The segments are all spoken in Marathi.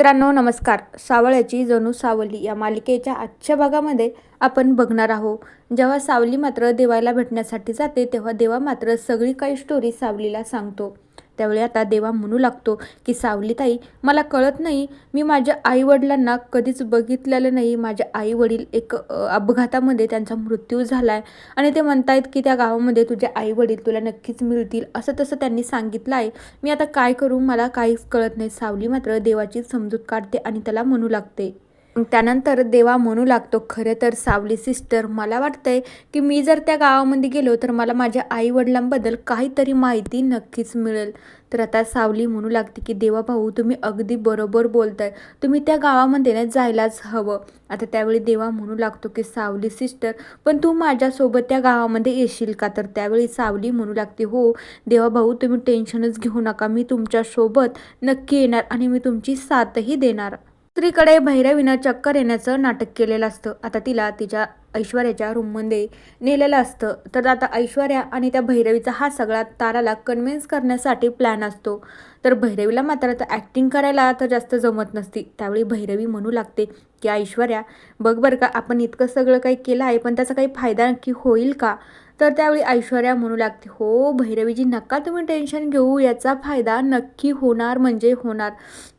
मित्रांनो नमस्कार. सावळ्याची जणू सावली या मालिकेच्या आजच्या भागामध्ये आपण बघणार आहोत. जेव्हा सावली मात्र देवाला भेटण्यासाठी जाते तेव्हा देवा मात्र सगळी काही स्टोरी सावलीला सांगतो. त्यावेळी आता देवा म्हणू लागतो की सावलीताई मला कळत नाही मी माझ्या आईवडिलांना कधीच बघितलेलं नाही. माझे आईवडील एक अपघातामध्ये त्यांचा मृत्यू झाला आहे आणि ते म्हणतायत की त्या गावामध्ये तुझे आईवडील तुला नक्कीच मिळतील. असं तसं त्यांनी सांगितलं आहे. मी आता काय करू? मला काहीच कळत नाही. सावली मात्र देवाची समजूत काढते आणि त्याला म्हणू लागते. त्यानंतर देवा म्हणू लागतो खरं तर सावली सिस्टर मला वाटतंय की मी जर त्या गावामध्ये गेलो तर मला माझ्या आई वडिलांबद्दल काहीतरी माहिती नक्कीच मिळेल. तर आता सावली म्हणू लागते की देवा भाऊ तुम्ही अगदी बरोबर बोलताय. तुम्ही त्या गावामध्ये ना जायलाच हवं. आता त्यावेळी देवा म्हणू लागतो की सावली सिस्टर पण तू माझ्यासोबत त्या गावामध्ये येशील का? तर त्यावेळी सावली म्हणू लागते हो देवा भाऊ तुम्ही टेन्शनच घेऊ नका. मी तुमच्यासोबत नक्की येणार आणि मी तुमची साथही देणार. स्त्रीकडे भैरवीनं चक्कर येण्याचं नाटक केलेलं असतं. आता तिला तिच्या ऐश्वर्याच्या रूममध्ये नेलेलं असतं. तर आता ऐश्वर्या आणि त्या भैरवीचा हा सगळा ताराला कन्व्हिन्स करण्यासाठी प्लॅन असतो. तर भैरवीला मात्र आता ॲक्टिंग करायला तर जास्त जमत नसती. त्यावेळी भैरवी म्हणू लागते की ऐश्वर्या बघ बरं का आपण इतकं सगळं काही केलं आहे पण त्याचा काही फायदा नक्की होईल का? तर त्यावेळी ऐश्वर्या म्हणू लागते हो भैरवीजी नका तुम्ही टेन्शन घेऊ याचा फायदा नक्की होणार म्हणजे होणार.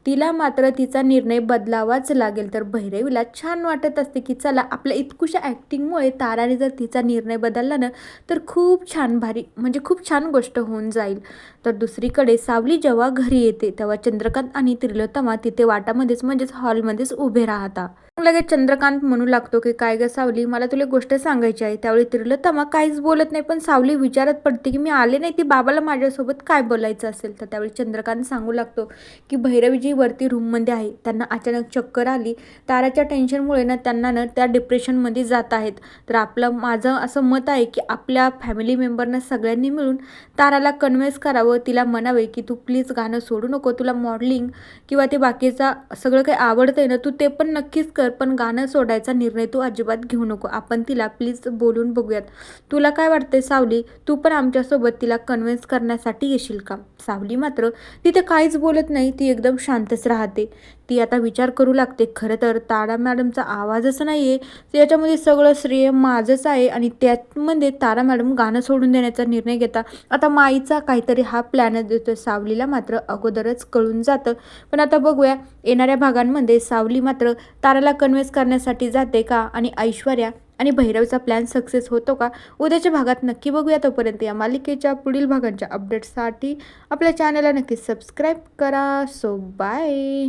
तिला मात्र तिचा निर्णय बदलावाच लागेल. तर भैरवीला छान वाटत असते की चला आपल्या इतकुशा ॲक्टिंगमुळे ताराने जर तिचा निर्णय बदलला ना तर खूप छान भारी म्हणजे खूप छान गोष्ट होऊन जाईल. तर दुसरीकडे सावली जेव्हा घरी येते तेव्हा चंद्रकांत आणि त्रिलोत्तमा तिथे वाटामध्येच म्हणजेच हॉलमध्येच उभे राहता. लगेच चंद्रकांत म्हणू लागतो की काय ग सावली मला तुला गोष्ट सांगायची आहे. त्यावेळी त्रिलोत्तमा काहीच बोलत नाही पण सावली विचारत पडते की मी आले नाही ती बाबाला माझ्यासोबत काय बोलायचं असेल? तर त्यावेळी चंद्रकांत सांगू लागतो की भैरवीजी वरती रूममध्ये आहे. त्यांना अचानक चक्कर आली. ताराच्या टेन्शनमुळे ना त्यांना ना त्या डिप्रेशनमध्ये जात आहेत. तर आपलं माझं असं मत आहे की आपल्या फॅमिली मेंबरना सगळ्यांनी मिळून ताराला कन्व्हिन्स करावं. तिला म्हणावे की तू प्लीज गाणं सोडू नको. तुला मॉडलिंग किंवा ते बाकीचा सगळं काही आवडतंय ना तू ते पण नक्कीच कर. पण गाणं सोडायचा निर्णय तू अजिबात घेऊ नको. आपण तिला प्लीज बोलून बघूयात. तुला काय वाटते सावली? तू पण आमच्यासोबत तिला कन्व्हिन्स करण्यासाठी येशील का? सावली मात्र तिथे काहीच बोलत नाही. ती एकदम शांतच राहते. ती आता विचार करू लागते. खरं तर तारा मॅडमचा आवाजच नाही आहे याच्यामध्ये सगळं श्रेय माझंच आहे आणि त्यामध्ये तारा मॅडम गाणं सोडून देण्याचा निर्णय घेता. आता माईचा काहीतरी हा प्लॅनच देतो सावलीला मात्र अगोदरच कळून जातं. पण आता बघूया. येणाऱ्या भागांमध्ये सावली मात्र ताराला कन्व्हिन्स करण्यासाठी जाते का? आणि ऐश्वर्या आणि भैरवचा प्लॅन सक्सेस होतो का? उद्याच्या भागात नक्की बघूया. तोपर्यंत या मालिकेच्या पुढील भागांच्या अपडेट्ससाठी आपल्या चॅनलला नक्की सबस्क्राईब करा. So bye